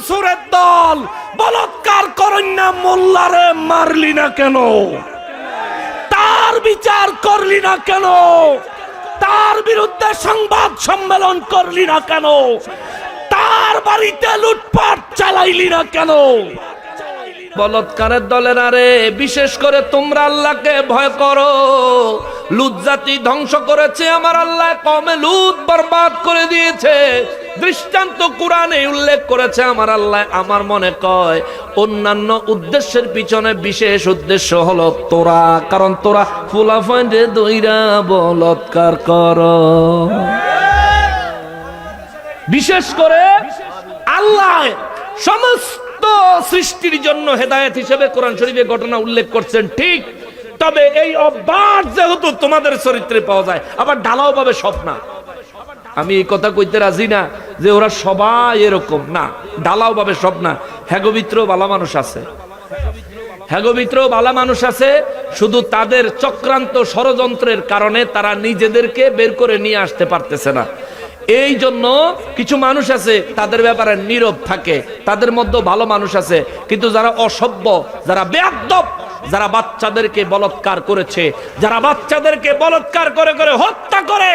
সুরের দল, বলৎকার করুন না, মোল্লারে মারলি না কেন? তার বিচার করলি না কেন? তার বিরুদ্ধে সংবাদ সম্মেলন করলি না কেন? তার বাড়িতে লুটপাট চালাইলি না কেন? বলৎকারের দলের আরে, বিশেষ করে তোমরা আল্লাহকে ভয় করো। লুত জাতি ধ্বংস করেছে, আমার আল্লাহ কমে লুত বরবাদ করে দিয়েছে। দৃষ্টান্ত কোরআনে উল্লেখ করেছে, আমার আল্লাহ আমার মনে কয়, অন্যান্য উদ্দেশ্যের পিছনে বিশেষ উদ্দেশ্য হলো তোরা, কারণ তোরা ফুলাফান্ডে দইরা বলৎকার কর। বিশেষ করে আল্লাহ সমস্ত সৃষ্টির জন্য হেদায়েত হিসেবে কোরআন শরীফে ঘটনা উল্লেখ করছেন, ঠিক। তবে এই অভ্যাস যেহেতু তোমাদের চরিত্রে পাওয়া যায়, আবার ঢালাও পাবে সব না আমি এই কথা কইতে রাজি না। যে ওরা সবাই এরকম। না ঢালাও পাবে সব না। হ্যাগোবিত্র বালা মানুষ আছে। হ্যাগোবিত্র বালা মানুষ আছে। শুধু তাদের চক্রান্ত ষড়যন্ত্রের কারণে তারা নিজেদেরকে বের করে নিয়ে আসতে পারতেছে না। এই জন্য কিছু মানুষ আছে, তাদের ব্যাপারে নীরব থাকে। তাদের মধ্যে ভালো মানুষ আছে। কিন্তু যারা অসভ্য, যারা বেয়াদ্দব যারা বাচ্চাদেরকে বলৎকার করেছে, যারা বাচ্চাদেরকে বলৎকার করে করে হত্যা করে,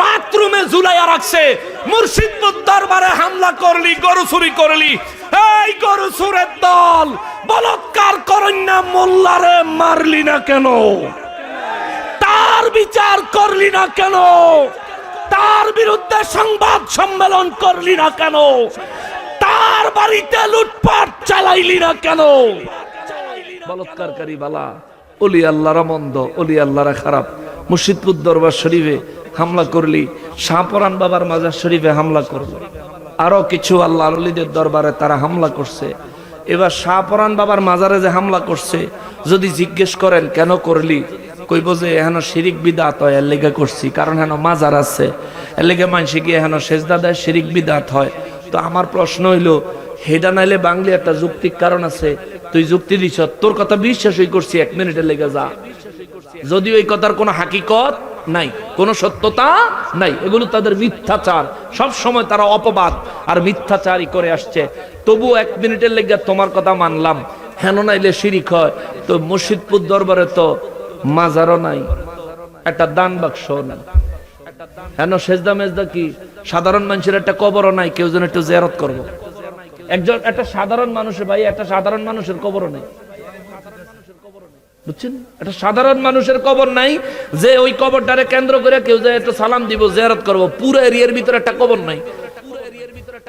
বাথরুমে ঝুলাইয়া রাখছে, মুর্শিদপুর দরবারে হামলা করলি, গরু চুরি করলি, এই গরু চুরের দল, বলৎকার করুন না, মোল্লারে মারলি না কেন? তার বিচার করলি না কেন? তার বিরুদ্ধে সংবাদ সম্মেলন করলি না কেন? তার বাড়িতে লুটপাট চালাইলি না কেন? বলৎকারী বালা। অলি আল্লাহরা মন্দ, অলি আল্লাহরা খারাপ। মুর্শিদপুর দরবার শরীফে হামলা করলি, শাহপরান বাবার মাজার শরীফে হামলা করলি। আরও কিছু আল্লাহ আলীদের দরবারে তারা হামলা করছে। এবার শাহপরান বাবার মাজারে যে হামলা করছে, যদি জিজ্ঞেস করেন, কেন করলি? কইব যে, এহেন শিরিক বিদাত হয়, এর লেগে করছি। কারণ হেন মাজার আছে। এর লেগে মানসি গিয়ে হেন সেজদা দেয়, শিরিক বিদাত হয়। তো আমার প্রশ্ন হইল, হেডা নাইলে বাংলি একটা যুক্তিক কারণ আছে। তুই যুক্তি দিছ, তোর কথা বিশ্বাসই করছি, এক মিনিটের লেগে যা। যদি ওই কথার কোনো হাকিকত নাই, কোনো সত্যতা নাই, এগুলো তাদের মিথ্যাচার। সব সময় তারা অপবাদ আর মিথ্যাচারই করে আসছে। তবু এক মিনিটের লেগে তোমার কথা মানলাম। হেন নাইলে শিরিক হয়, তো মুর্শিদপুর দরবারে তো মাজারও নাই, একটা দান বাক্স নাই। হেন সেজদা মেজদা কি? সাধারণ মানুষের একটা কবরও নাই, কেউ যেন একটু জেরত করব। একজন, একটা সাধারণ মানুষের ভাই, একটা সাধারণ মানুষের কবরও নেই। বুঝছেন? একটা সাধারণ মানুষের কবর নাই, যে ওই কবরটারে কেন্দ্র করে কেউ যে একটু সালাম দিব জেরত করব, পুরো এরিয়ার ভিতরে একটা কবর নাই।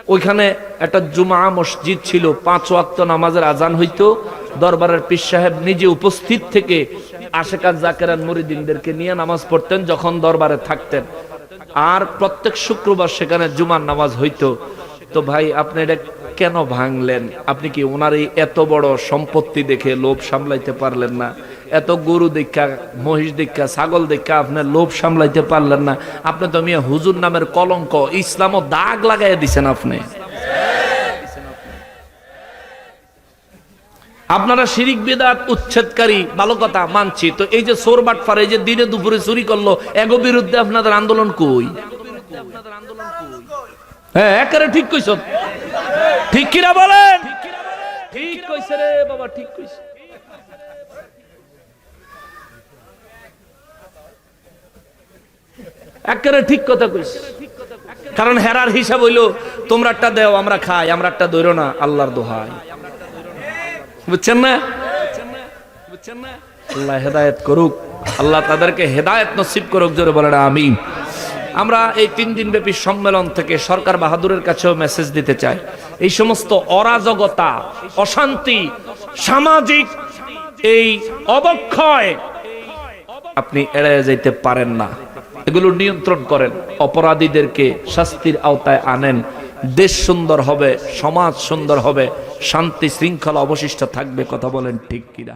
ওইখানে একটা জুমা মসজিদ ছিল, পাঁচ ওয়াক্ত নামাজের আজান হইতো। দরবারের পীর সাহেব নিজে উপস্থিত থেকে আশেকার জাকেরান মুরিদিনদেরকে নিয়ে নামাজ পড়তেন, যখন দরবারে থাকতেন। আর প্রত্যেক শুক্রবার সেখানে জুমার নামাজ হইতো। তো ভাই, আপনি এটা কেন ভাঙলেন? আপনি কি ওনার এই এত বড় সম্পত্তি দেখে লোভ সামলাইতে পারলেন না? এত গরু দীক্ষা মহিষ দীক্ষা ছাগল দেখা আপনার লোভ সামলাইতে পারলেন না? আপনি তো মিয়া হুজুর নামের কলঙ্ক, ইসলামও দাগ লাগাই দিছেন আপনি। আপনারা শিরিক, বিদাত, উচ্ছেদকারী, ভালো কথা, মানছি। তো এই যে সোর বাটফার, এই যে দিনে দুপুরে চুরি করল, এগো বিরুদ্ধে আপনাদের আন্দোলন কই? হ্যাঁ একেবারে ঠিক কইছ। ঠিক কিনা বলেন? ঠিক কইছে রে বাবা, ঠিক কইছে। একেবারে ঠিক কথা কইছে। কারণ হেরার হিসাব হইল তোমরা একটা দেও, আমরা খাই আমরা একটা দৈর না, আল্লাহর দোহাই। বুঝছেন না? আল্লাহ হেদায়েত করুক। আল্লাহ তাদেরকে হেদায়েত নসিব করুক, জোরে বলে না আমি আমরা এই তিন দিন ব্যাপী সম্মেলন থেকে সরকার বাহাদুরের কাছেও মেসেজ দিতে চাই। এই সমস্ত অরাজকতা, অশান্তি, সামাজিক এই অবক্ষয় আপনি এড়িয়ে যাইতে পারেন না। এগুলো নিয়ন্ত্রণ করেন, অপরাধীদেরকে শাস্তির আওতায় আনেন। দেশ সুন্দর হবে, সমাজ সুন্দর হবে, শান্তি শৃঙ্খলা অবশিষ্ট থাকবে, কথা বলেন ঠিক কিনা।